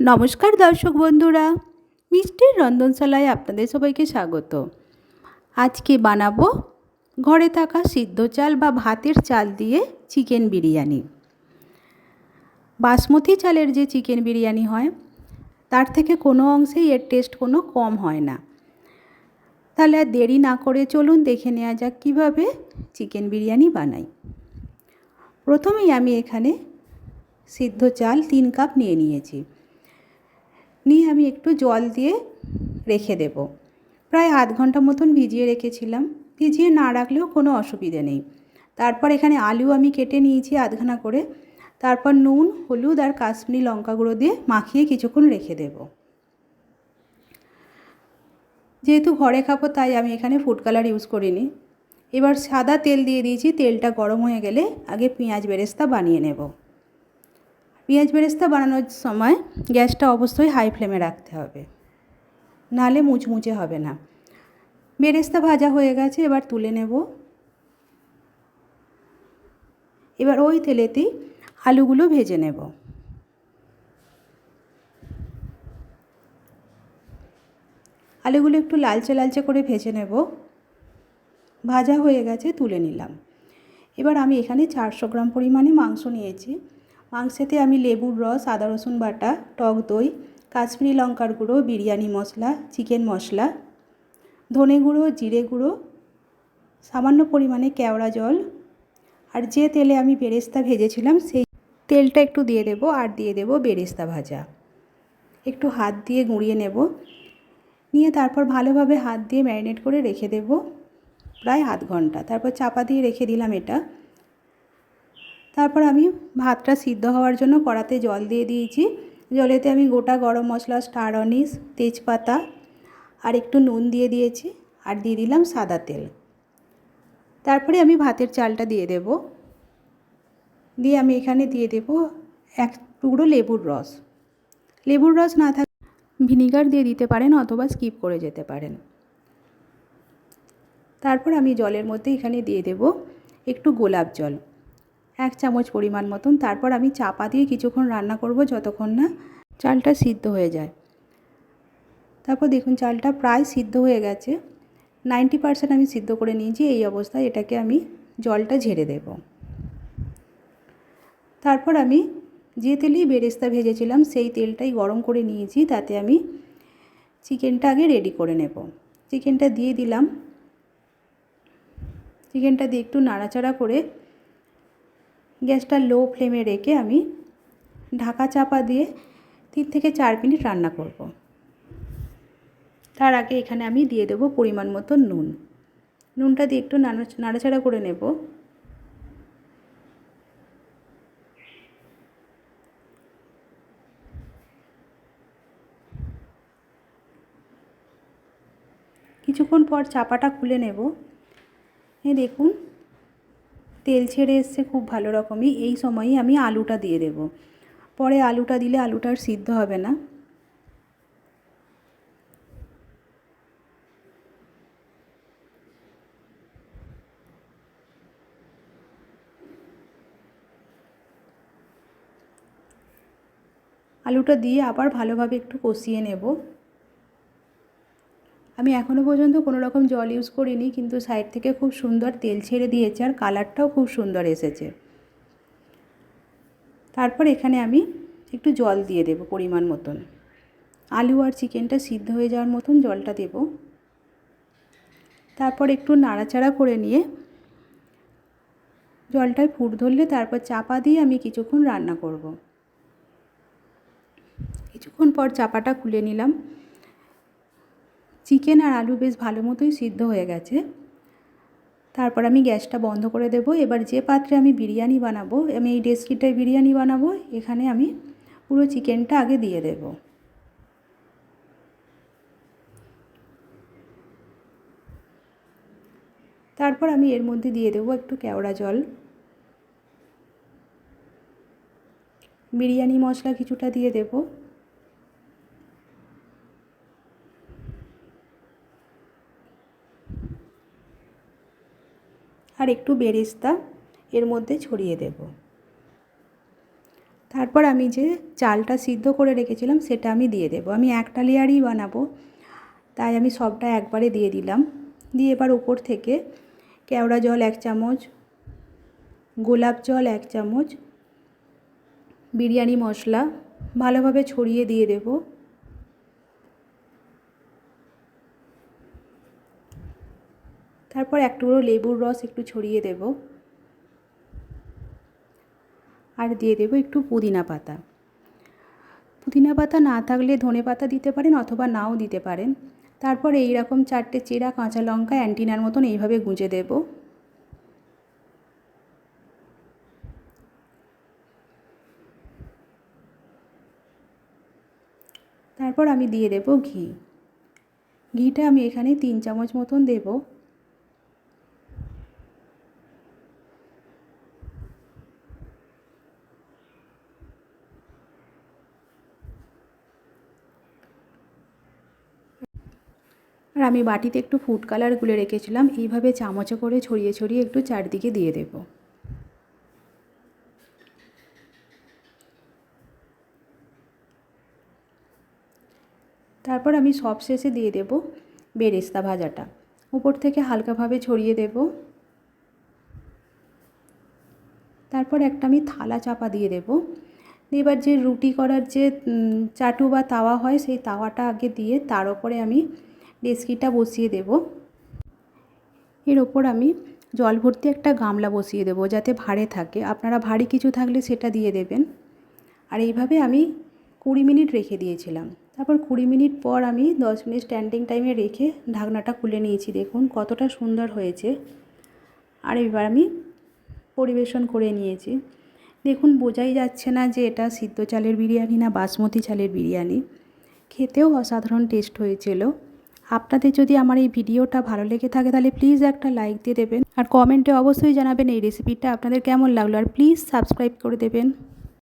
নমস্কার দর্শক বন্ধুরা, মিষ্টির রন্ধনশালায় আপনাদের সবাইকে স্বাগত। আজকে বানাবো ঘরে থাকা সিদ্ধ চাল বা ভাতের চাল দিয়ে চিকেন বিরিয়ানি। বাসমতি চালের যে চিকেন বিরিয়ানি হয়, তার থেকে কোনো অংশেই এর টেস্ট কোনো কম হয় না। তাহলে আর দেরি না করে চলুন দেখে নেওয়া যাক কীভাবে চিকেন বিরিয়ানি বানাই। প্রথমেই আমি এখানে সিদ্ধ চাল তিন কাপ নিয়ে নিয়েছি। নিয়ে আমি একটু জল দিয়ে রেখে দেব। প্রায় আধ ঘণ্টা মতন ভিজিয়ে রেখেছিলাম। ভিজিয়ে না রাখলেও কোনো অসুবিধে নেই। তারপর এখানে আলু আমি কেটে নিয়েছি আধখানা করে। তারপর নুন, হলুদ আর কাশ্মীরি লঙ্কা গুঁড়ো দিয়ে মাখিয়ে কিছুক্ষণ রেখে দেব। যেহেতু ঘরে খাব তাই আমি এখানে ফুড কালার ইউজ করিনি। এবার সাদা তেল দিয়ে দিয়েছি। তেলটা গরম হয়ে গেলে আগে পেঁয়াজ বেরেস্তা বানিয়ে নেব। পেঁয়াজ বেরেস্তা বানানোর সময় গ্যাসটা অবশ্যই হাই ফ্লেমে রাখতে হবে। নালে মুচমুচে হবে না। বেরেস্তা ভাজা হয়ে গেছে, এবার তুলে নেব। এবার ওই তেলেতেই আলুগুলো ভেজে নেব। আলুগুলো একটু লালচে লালচে করে ভেজে নেব। ভাজা হয়ে গেছে, তুলে নিলাম। এবার আমি এখানে চারশো গ্রাম পরিমাণে মাংস নিয়েছি। মাংসেতে আমি লেবুর রস, আদা রসুন বাটা, টক দই, কাশ্মীরি লঙ্কার গুঁড়ো, বিরিয়ানি মশলা, চিকেন মশলা, ধনে গুঁড়ো, জিরে গুঁড়ো, সামান্য পরিমাণে কেওড়া জল, আর যে তেলে আমি বেরেস্তা ভেজেছিলাম সেই তেলটা একটু দিয়ে দেব, আর দিয়ে দেব বেরেস্তা ভাজা। একটু হাত দিয়ে গুঁড়িয়ে নেব। নিয়ে তারপর ভালোভাবে হাত দিয়ে ম্যারিনেট করে রেখে দেব প্রায় আধ ঘণ্টা। তারপর চাপা দিয়ে রেখে দিলাম এটা। তারপর আমি ভাতটা সিদ্ধ হওয়ার জন্য কড়াতে জল দিয়ে দিয়েছি। জলেতে আমি গোটা গরম মশলা, স্টার অনিস, তেজপাতা আর একটু নুন দিয়ে দিয়েছি আর দিয়ে দিলাম সাদা তেল। তারপরে আমি ভাতের চালটা দিয়ে দেব। দিয়ে আমি এখানে দিয়ে দেব এক টুকরো লেবুর রস। লেবুর রস না থাক ভিনিগার দিয়ে দিতে পারেন অথবা স্কিপ করে যেতে পারেন। তারপর আমি জলের মধ্যে এখানে দিয়ে দেব একটু গোলাপ জল। এক চামচ পরিমাণ মতন। তারপর আমি চাপা দিয়ে কিছুক্ষণ রান্না করব যতক্ষণ না চালটা সিদ্ধ হয়ে যায়। তারপর দেখুন, চালটা প্রায় সিদ্ধ হয়ে গেছে। নাইনটি পারসেন্ট আমি সিদ্ধ করে নিয়েছি, এই অবস্থায় এটাকে আমি জলটা ঝেড়ে দেব। তারপর আমি যে তেলেই বেরেস্তা ভেজেছিলাম, সেই তেলটাই গরম করে নিয়েছি, তাতে আমি চিকেনটা আগে রেডি করে নেব। চিকেনটা দিয়ে দিলাম। চিকেনটা দিয়ে একটু নাড়াচাড়া করে গ্যাসটা লো ফ্লেমে রেখে আমি ঢাকা চাপা দিয়ে তিন থেকে চার মিনিট রান্না করব। তার আগে এখানে আমি দিয়ে দেব পরিমাণ মতো নুন। নুনটা দিয়ে একটু নাড়াচাড়া করে নেব। কিছুক্ষণ পর চাপাটা খুলে নেব। এ দেখুন তেল ছেড়ে এসছে খুব ভালো রকমই, এই সময়ই আমি আলুটা দিয়ে দেব। পরে আলুটা দিলে আলুটা আর সিদ্ধ হবে না। আলুটা দিয়ে আবার ভালোভাবে একটু কষিয়ে নেব। আমি এখনও পর্যন্ত কোনো রকম জল ইউজ করিনি, কিন্তু সাইড থেকে খুব সুন্দর তেল ছেড়ে দিয়েছে আর কালারটাও খুব সুন্দর এসেছে। তারপর এখানে আমি একটু জল দিয়ে দেব পরিমাণ মতন। আলু আর চিকেনটা সিদ্ধ হয়ে যাওয়ার মতন জলটা দেব। তারপর একটু নাড়াচাড়া করে নিয়ে জলটায় ফুট ধরলে তারপর চাপা দিয়ে আমি কিছুক্ষণ রান্না করব। কিছুক্ষণ পর চাপাটা খুলে নিলাম। চিকেন আর আলু বেশ ভালো মতোই সিদ্ধ হয়ে গেছে। তারপর আমি গ্যাসটা বন্ধ করে দেব। এবার যে পাত্রে আমি বিরিয়ানি বানাবো, আমি এই ডেস্কিটায় বিরিয়ানি বানাবো, এখানে আমি পুরো চিকেনটা আগে দিয়ে দেব। তারপর আমি এর মধ্যে দিয়ে দেবো একটু কেওড়া জল। বিরিয়ানি মশলা কিছুটা দিয়ে দেবো। আর একটু বেরেস্তা এর মধ্যে ছড়িয়ে দেব। তারপর আমি যে চালটা সিদ্ধ করে রেখেছিলাম সেটা আমি দিয়ে দেবো। আমি একটা লেয়ারই বানাবো, তাই আমি সবটা একবারে দিয়ে দিলাম। দিয়ে এবার উপর থেকে কেওড়া জল এক চামচ, গোলাপ জল এক চামচ, বিরিয়ানি মশলা ভালোভাবে ছড়িয়ে দিয়ে দেব। তারপর এক টুকরো লেবুর রস একটু ছড়িয়ে দেব। আর দিয়ে দেব একটু পুদিনা পাতা। পুদিনা পাতা না থাকলে ধনে পাতা দিতে পারেন অথবা নাও দিতে পারেন। তারপর এই রকম চারটে চেরা কাঁচা লঙ্কা অ্যান্টিনার মতন এইভাবে গুঁজে দেব। তারপর আমি দিয়ে দেব ঘি। ঘিটা আমি এখানে তিন চামচ মতন দেব। আর আমি বাটিতে একটু ফুড কালার গুলে রেখেছিলাম। এইভাবে চামচে করে ছড়িয়ে ছড়িয়ে একটু চারদিকে দিয়ে দেব। তারপর আমি সব শেষে দিয়ে দেব বেরেস্তা ভাজাটা। উপর থেকে হালকাভাবে ছড়িয়ে দেব। তারপর একটা আমি থালা চাপা দিয়ে দেব। এবার যে রুটি করার যে চাটু বা তাওয়া হয়, সেই তাওয়াটা আগে দিয়ে তার ওপরে আমি ডেস্কিটা বসিয়ে দেব। এর ওপর আমি জল ভর্তি একটা গামলা বসিয়ে দেবো যাতে ভারে থাকে। আপনারা ভারী কিছু থাকলে সেটা দিয়ে দেবেন। আর এইভাবে আমি কুড়ি মিনিট রেখে দিয়েছিলাম। তারপর কুড়ি মিনিট পর আমি দশ মিনিট স্ট্যান্ডিং টাইমে রেখে ঢাকনাটা খুলে নিয়েছি। দেখুন কতটা সুন্দর হয়েছে। আর এবার আমি পরিবেশন করে নিয়েছি। দেখুন বোঝাই যাচ্ছে না যে এটা সিদ্ধ চালের বিরিয়ানি না বাসমতি চালের বিরিয়ানি। খেতেও অসাধারণ টেস্ট হয়েছিল। আপনাদের যদি আমার এই ভিডিওটা ভালো লেগে থাকে, তাহলে প্লিজ একটা লাইক দিয়ে দেবেন। আর কমেন্টে অবশ্যই জানাবেন এই রেসিপিটা আপনাদের কেমন লাগল। আর প্লিজ সাবস্ক্রাইব করে দেবেন।